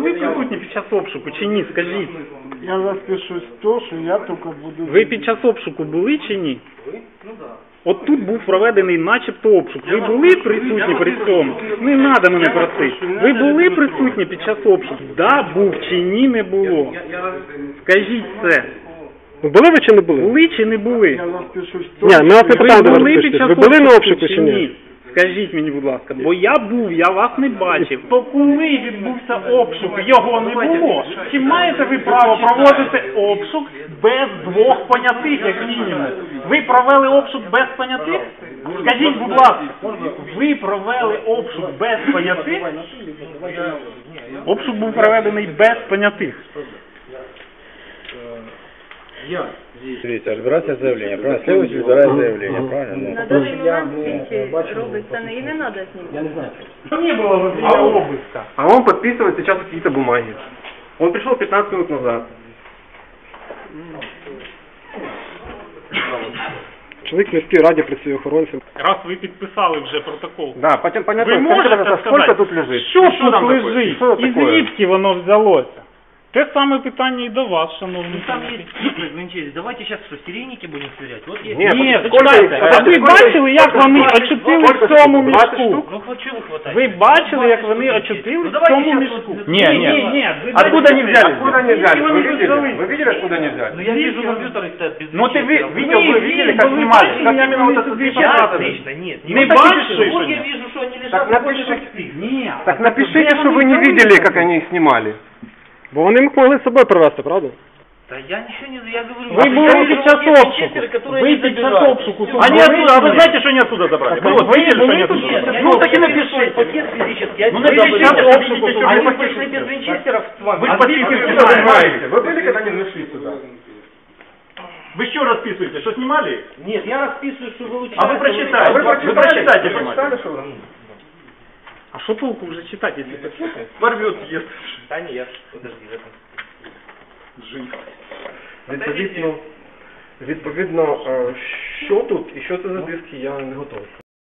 були присутні під час обшуку чи ні? Скажіть. Я распишусь то, что я только буду... Ви під час обшуку були чи ні? От тут був проведений начебто обшук. Ви були присутні при цьому? Не треба мене просити. Ви були присутні під час обшуку? Да, був чи ні, не було. Скажіть це. Ну, були ви чи не були? Були чи не були? Я распишусь то, Ні, ми вас не Ви ви були під час Ви обшуку чи ні? Скажіть мені, будь ласка, бо я був, я вас не бачив. То коли відбувся обшук, його не було. Чи маєте ви право проводити обшук без двох понятих, як мінімум? Ви провели обшук без понятих? Скажіть, будь ласка, ви провели обшук без понятих? Обшук був проведений без понятих. Дивіться, розбирається заявлення, правильно? Слідуючий збирає заявлення, правильно? На даний момент слідчий робить це не і не треба знімати. Не было во время обыска. А он подписывает сейчас какие-то бумаги. Он пришел 15 минут назад. Чоловік в міській раді працює охоронцем. Раз ви підписали вже протокол. Да, потом понятно, Ви скажите, можете пожалуйста, сказати, сколько тут лежит? Що И тут там такое? лежить? Что І такое? звідки воно взялося? Те саме питання і до вас, шановні. Там колеги. есть цифры, Гончарик, давайте сейчас что, серийники будем сверять? Вот есть. Нет, Ні, сколько почекайте, их? а ви Сколько- бачили, як сколько вони штук? очутили Сколько в цьому штук? 20 мішку? штук? Ну хоть чего вы хватаете? Ви бачили, як вони очутили Ну в давайте цьому щас мішку? вот- Ні, ні, ні. ви Откуда дайте они мені. взялись? Откуда они взялись? Вы вони видели? взялись? Вы видели, откуда они взялись? Ну я вижу компьютеры стоят без Ну ты ви- вещей. видел, вы Вы видели, видели, как вы снимали? бачили, Как як именно вони вот это тут все висять? показывали? Отлично, нет. Не вот такие бачили, же. что Вот я ли? вижу, что они лежат. Так вот напиши. как спит. Ні. Так напишите, что вы не видели, как они их снимали. Бо вони могли з собою привезти, правда? Да я ничего не... Я говорю... Ви я були вижу, під вот час есть обшуку. винчестеры, которые Ви не під час забирают. обшуку тут Они оттуда, а вы знаете, что они оттуда забрали? Вы вот вы видели, что они тут? оттуда ну Ну так и напишите. Пакет физический. Ну, напишите, вы обшуку, А вы вы хотите. пришли без винчестеров с вами. Вы А же подписываете, вы что знаете. занимаете. Вы были, когда они зашли сюда? Вы что расписываете? Что снимали? Нет, я расписываю, что вы А вы прочитайте. вы Вы прочитайте Вы внимательно. что вы? А что толку уже читать, если почитать? Порвет, ест. Да не ест, подожди, в этом. Жив. Відповідно, відповідно, е, що тут і що це за диски, я не готовий.